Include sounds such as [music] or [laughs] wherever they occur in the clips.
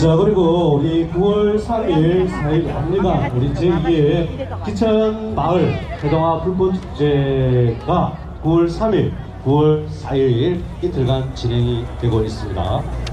자 그리고 우리 9월 3일 4일 양리가 우리 제2의 기천 마을 해동화 불꽃 축제가 9월 3일 9월 4일 이틀간 진행이 되고 있습니다.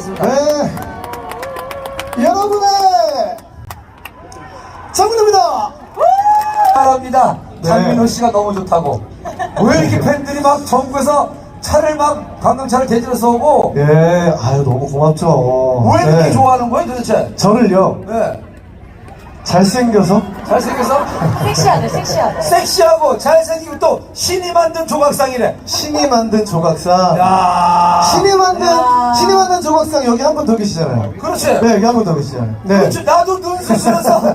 부탁드리겠습니다. 네. 여러분의 장민호입니다. 사랑합니다. 네. 장민호 씨가 너무 좋다고. 왜 이렇게 팬들이 막 전국에서 차를 막 관광차를 대지러서 오고 예, 아유 너무 고맙죠. 왜 이렇게 네. 좋아하는 거예요 도대체? 저를요 네. 잘생겨서 잘생겨서 섹시하네, 섹시하네. 섹시하고 잘생기고 또 신이 만든 조각상이래. 신이 만든 조각상. 야 신이 만든 야. 신이 만든 조각상 여기 한 분 더 계시잖아요. 그렇지. 네, 여기 한 분 더 계시잖아요. 네. 그렇지. 나도 눈 수술해서 [laughs]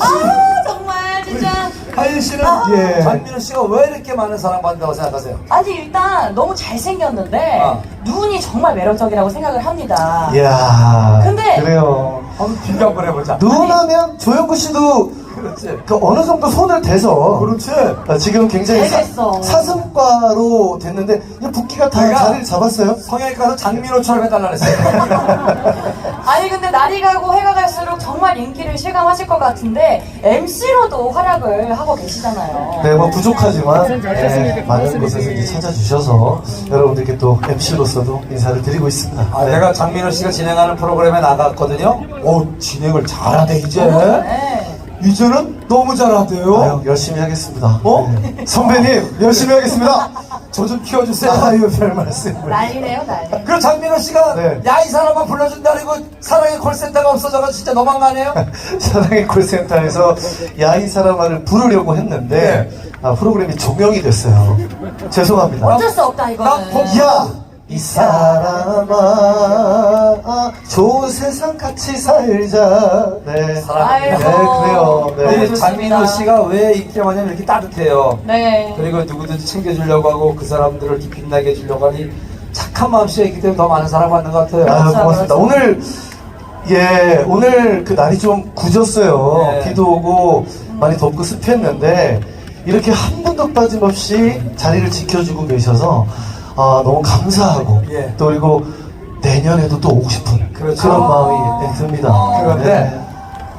아, 정말, 진짜. 하인 씨는 예. 장민호 씨가 왜 이렇게 많은 사랑받는다고 생각하세요? 아니, 일단 너무 잘생겼는데, 어. 눈이 정말 매력적이라고 생각을 합니다. 이야. 근데- 그래요. 한번 비교 한번 해보자. 누나면 조영구 씨도 그렇지. 그 어느 정도 손을 대서 그렇지. 아, 지금 굉장히 잘 됐어. 사, 승과로 됐는데 붓기가 다 내가- 자리를 잡았어요. 성형외과 가서 장민호처럼 해달라 그랬어요. [laughs] 아니, 근데 날이 가고 해가 갈수록 정말 인기를 실감하실 것 같은데, MC로도 활약을 하고 계시잖아요. 네, 뭐 부족하지만 네, 많은 곳에서 이제 찾아주셔서 여러분들께 또 MC로서도 인사를 드리고 있습니다. 아, 내가 장민호 씨가 진행하는 프로그램에 나갔거든요. 오, 진행을 잘하네, 이제. 네. 이제는 너무 잘하대요. 아유, 열심히 하겠습니다. 어? 네. 선배님, 열심히 하겠습니다. 저 좀 키워주세요. 아유 별 말씀을. 난리네요, 난리. 그럼 장민호 씨가 네. 야 이 사람만 불러준다 그리고 사랑의 콜센터가 없어져서 진짜 너무한가네요. [laughs] 사랑의 콜센터에서 야 이 사람아를 부르려고 했는데 네. 아, 프로그램이 종영이 됐어요. 죄송합니다. 어쩔 수 없다, 나 이거는. 보- 야! 이 사람아 아, 좋은 세상 같이 살자 네, 사랑합니다. 네 그래요 네. 장민호 씨가 왜 인기가 많냐면 이렇게 따뜻해요. 네. 그리고 누구든지 챙겨주려고 하고 그 사람들을 이렇게 빛나게 해주려고 하니 착한 마음씨가 있기 때문에 더 많은 사랑 받는 것 같아요. 아, 고맙습니다. 오늘 예 오늘 그 날이 좀 굳었어요. 네. 비도 오고 많이 덥고 습했는데 이렇게 한 분도 빠짐없이 자리를 지켜주고 계셔서 아, 너무 감사하고 예. 또 그리고 내년에도 또 오고 싶은 그렇죠. 런 마음이 네, 듭니다. 그런데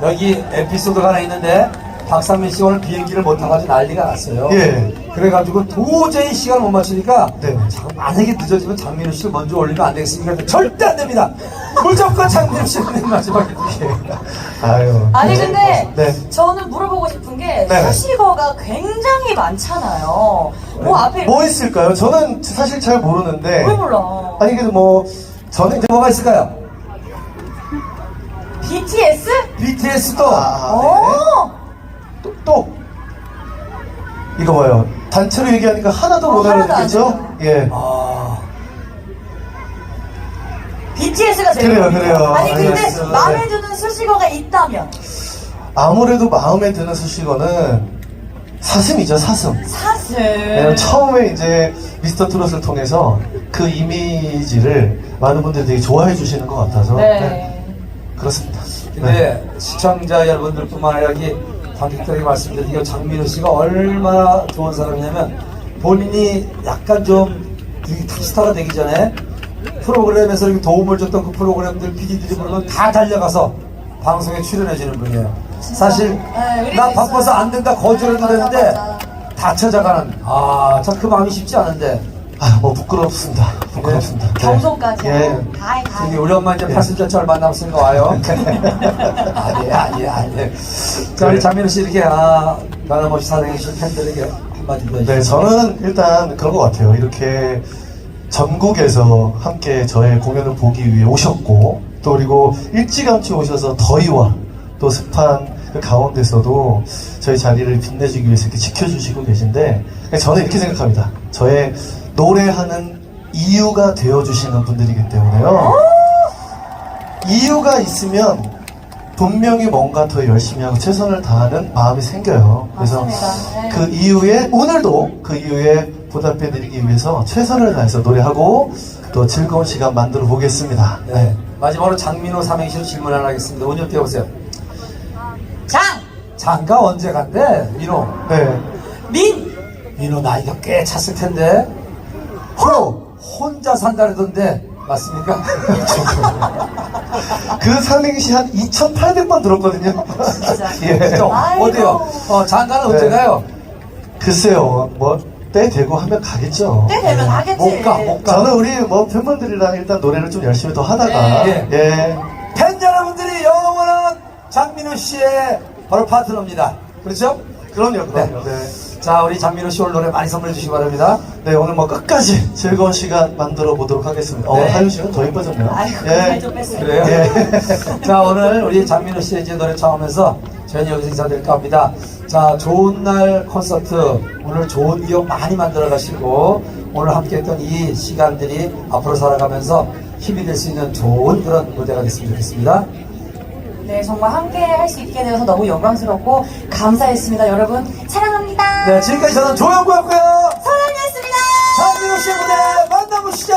여기 에피소드가 하나 있는데 박상민 씨 오늘 비행기를 못 타가지고 난리가 났어요. 예. 그래가지고 도저히 시간을 못 맞추니까 네. 자, 만약에 늦어지면 장민호 씨를 먼저 올리면 안 되겠습니까? 그랬더니 절대 안 됩니다. 무조건 장민호 맨 마지막에 아유. 아니, 네. 근데 네. 저는 물어보고 싶은 게 네. 수식어가 굉장히 많잖아요. 뭐 앞에 뭐 있을까요? 저는 사실 잘 모르는데. 왜 몰라? 아니 그래도 뭐 저는 이제 뭐가 있을까요? BTS? BTS도 아, 어. 또, 또 이거 뭐예요? 단체로 얘기하니까 하나도 어, 못 하나도 알아듣겠죠? 안 예. 아, BTS가 제일 그래요. 그래요. 아니 근데 알겠어요. 마음에 네. 드는 수식어가 있다면 아무래도 마음에 드는 수식어는 사슴이죠, 사슴. 사슴. 왜냐면 처음에 이제 미스터 트롯을 통해서 그 이미지를 많은 분들이 되게 좋아해 주시는 것 같아서 네. 그렇습니다. 근데 네. 시청자 여러분들뿐만 아니라 여기 관객들에게 말씀드리기가 장민호 씨가 얼마나 좋은 사람이냐면 본인이 약간 좀이 탑스타가 되기 전에 프로그램에서 도움을 줬던 그 프로그램들 PD들이 부르면 다 달려가서 방송에 출연해 주는 분이에요. 사실 네, 나 바빠서. 안 된다 거절해도 되는데 맞아. 다 찾아가는 아참 그 마음이 쉽지 않은데 아, 뭐 부끄럽습니다. 부끄럽습니다. 네. 경송까지. 예. 다이 우리 엄마 이제 네. 80전 얼마 안 남았으니까 와요. [laughs] 아니, 아니, 아니. 자, 우리 장민호 씨 이렇게, 아, 변함없이 사랑해주신 팬들에게 한마디 더 네, 해주세요. 저는 일단 그런 것 같아요. 이렇게 전국에서 함께 저의 공연을 보기 위해 오셨고, 또 그리고 일찌감치 오셔서 더위와 또 습한 그 가운데서도 저희 자리를 빛내주기 위해서 이렇게 지켜주시고 계신데, 저는 이렇게 생각합니다. 저의 노래하는 이유가 되어주시는 분들이기 때문에요. 이유가 있으면 분명히 뭔가 더 열심히 하고 최선을 다하는 마음이 생겨요. 그래서 맞습니다. 네. 그 이후에 오늘도 그 이후에 보답해드리기 위해서 최선을 다해서 노래하고 또 즐거운 시간 만들어 보겠습니다. 네. 마지막으로 장민호 삼행시로 질문 하나 하겠습니다. 온좀 띄워보세요. 장. 장가 언제 간대? 민호. 네. 민. 민호 나이가 꽤 찼을 텐데. 호! 혼자 산다 그러던데. 맞습니까? [laughs] 그 삼행시 한 2,800번 들었거든요. 진짜. [laughs] 예. 좀 아이고. 어디요? 어, 장가는 언제 네. 가요? 글쎄요, 뭐, 때 되고 하면 가겠죠. 때 되면 하겠지. 못 가, 못 가. 저는 우리 뭐 팬분들이랑 일단 노래를 좀 열심히 더 하다가, 네. 예. 팬 여러분들이 영원한 장민호 씨의 바로 파트너입니다. 그렇죠? 그럼요, 그럼요. 네. 자, 우리 장민호 씨 오늘 노래 많이 선물해 주시기 바랍니다. 네, 오늘 뭐 끝까지 즐거운 시간 만들어 보도록 하겠습니다. 네. 어, 하윤 씨는 더 이뻐졌네요. 아이고 예. 살좀 뺐어요. 그래요? 예. [laughs] 자, 오늘 우리 장민호 씨의 이제 노래 처음에서 저희는 여기서 인사드릴까 합니다. 자, 좋은 날 콘서트, 오늘 좋은 기억 많이 만들어 가시고, 오늘 함께 했던 이 시간들이 앞으로 살아가면서 힘이 될 수 있는 좋은 그런 무대가 됐으면 좋겠습니다. 네, 정말 함께 할 수 있게 되어서 너무 영광스럽고 감사했습니다. 여러분, 사랑합니다. 네, 지금까지 저는 조영구였고요. 사랑했습니다. 장민호 씨의 무대 만나보시죠.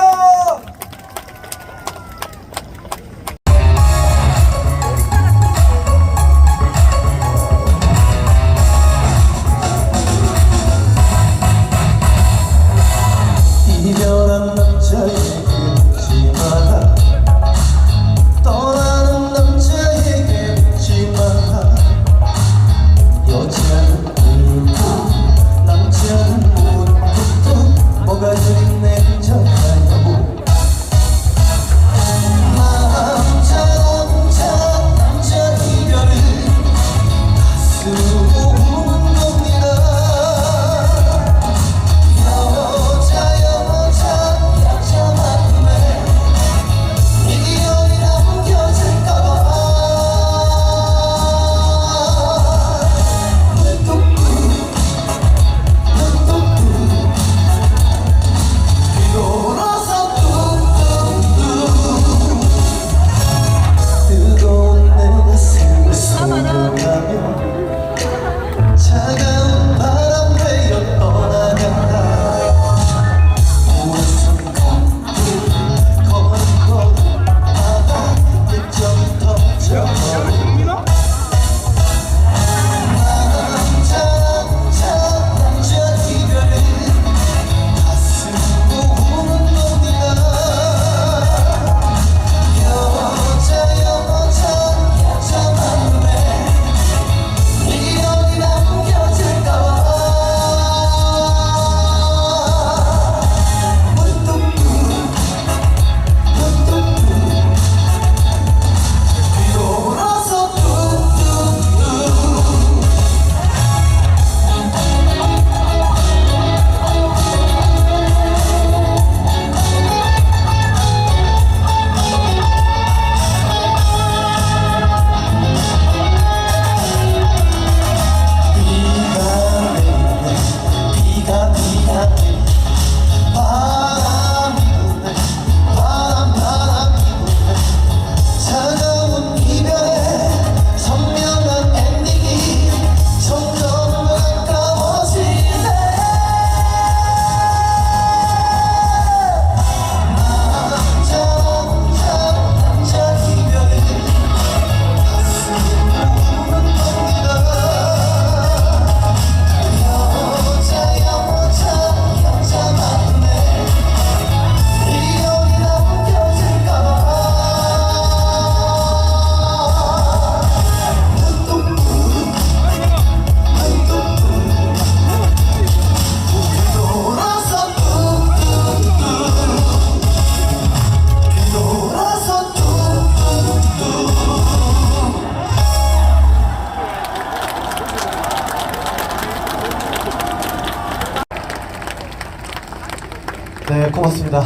고맙습니다.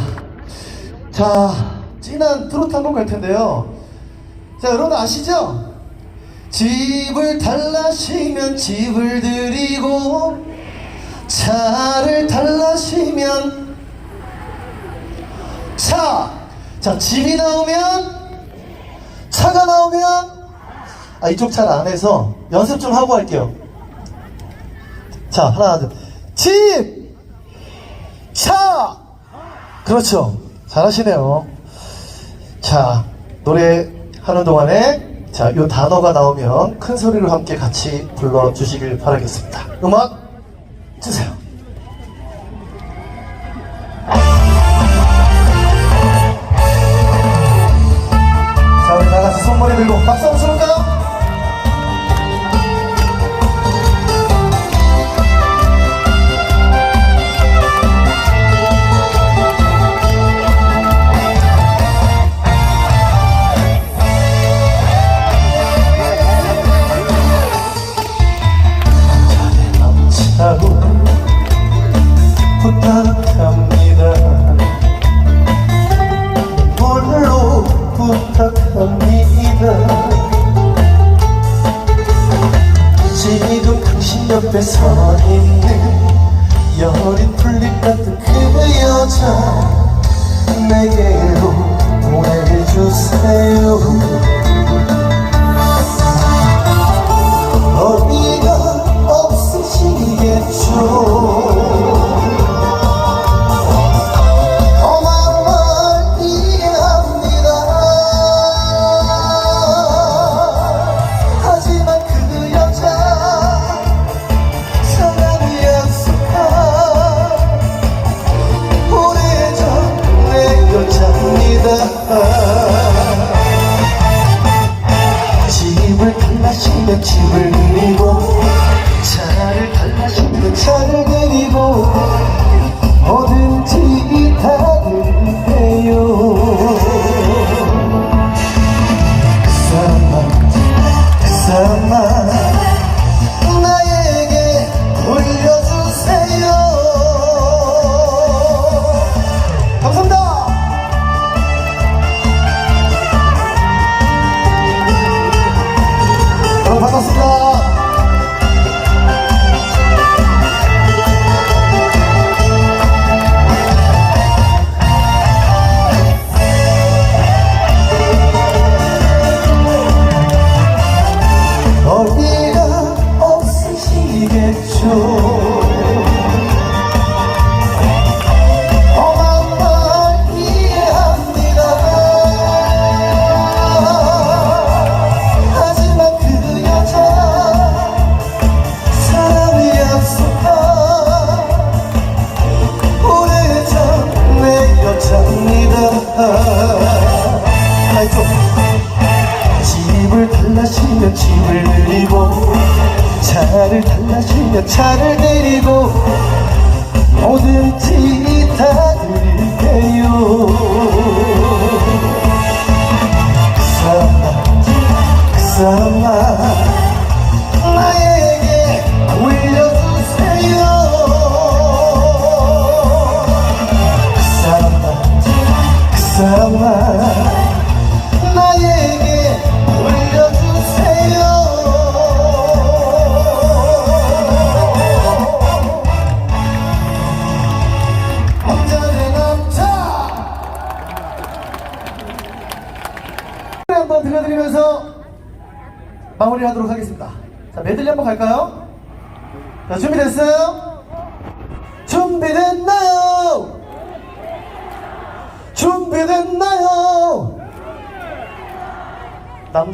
자, 진한 트로트 한곡 갈 텐데요. 자, 여러분 아시죠? 집을 달라시면 집을 드리고 차를 달라시면 차! 자, 집이 나오면 차가 나오면 아, 이쪽 차를 안 해서 연습 좀 하고 할게요. 자, 하나, 둘. 집! 차! 그렇죠. 잘하시네요. 자, 노래 하는 동안에 자, 요 단어가 나오면 큰 소리로 함께 같이 불러주시길 바라겠습니다. 음악 주세요. 자, 우리 다 같이 손머리 들고 박수 한번 쳐볼까요? 옆에 서 있는 여린 풀잎 같은 그 여자. 내게로 보내주세요. 어디가 없으시겠죠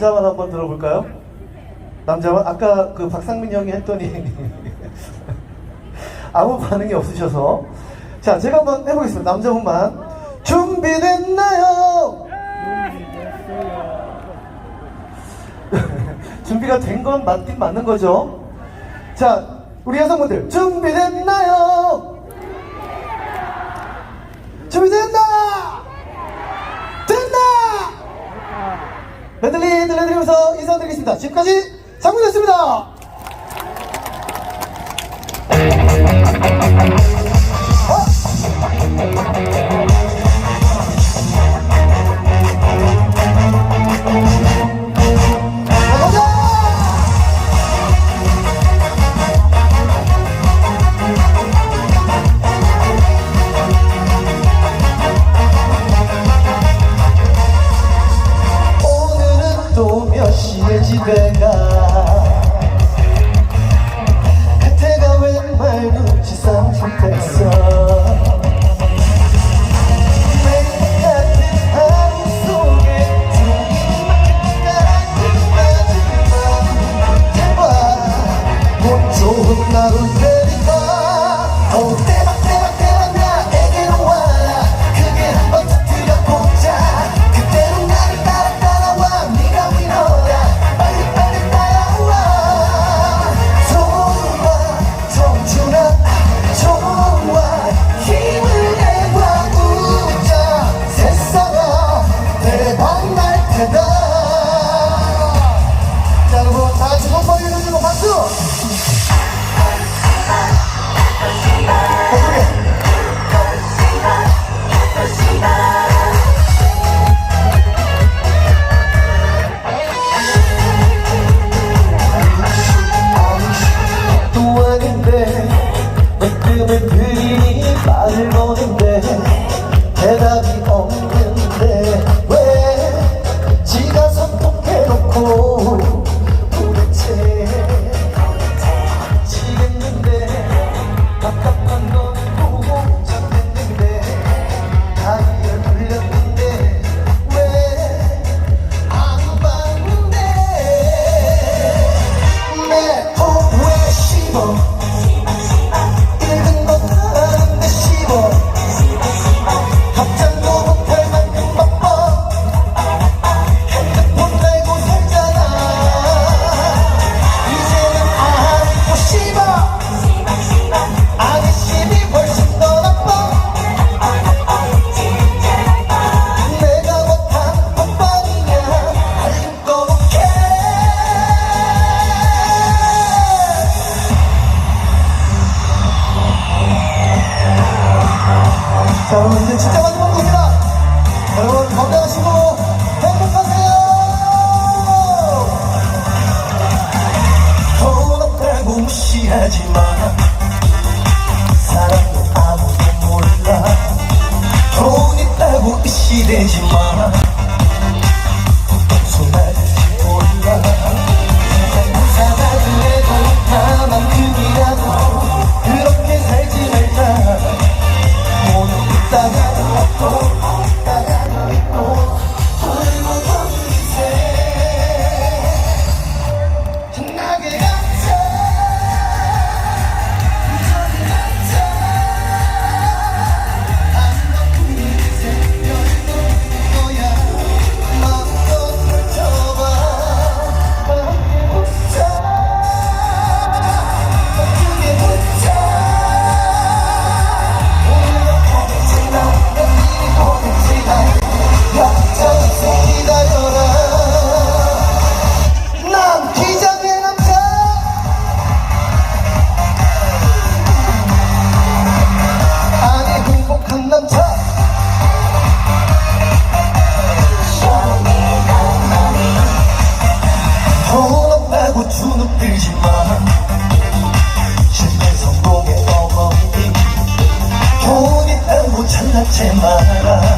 남자만 한번 들어볼까요? 남자만 아까 그 박상민 형이 했더니 [laughs] 아무 반응이 없으셔서 자 제가 한번 해보겠습니다 남자분만 준비됐나요? [laughs] 준비가 된 건 맞긴 맞는 거죠 자 우리 여성분들 준비됐나요? 준비됐나? 됐나? 메들리 들려드리면서 인사드리겠습니다. 지금까지 장군이었습니다. 잘났지 마라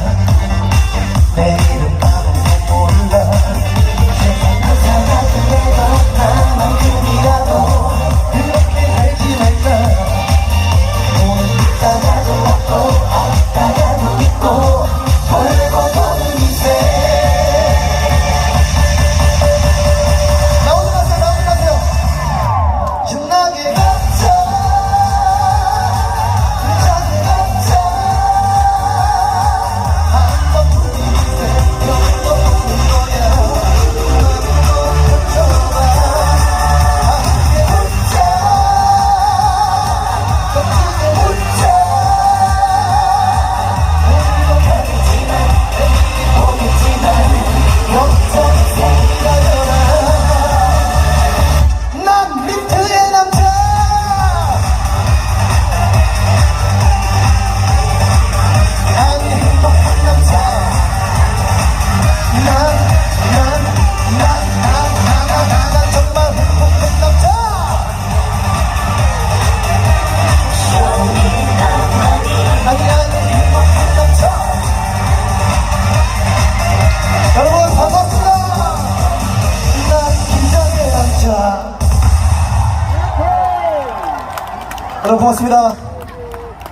여러분 고맙습니다.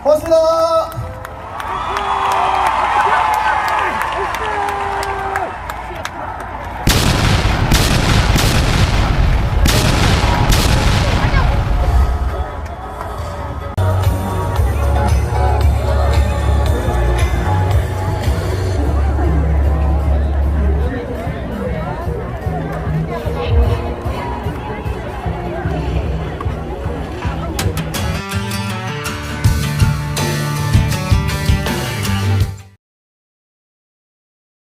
고맙습니다.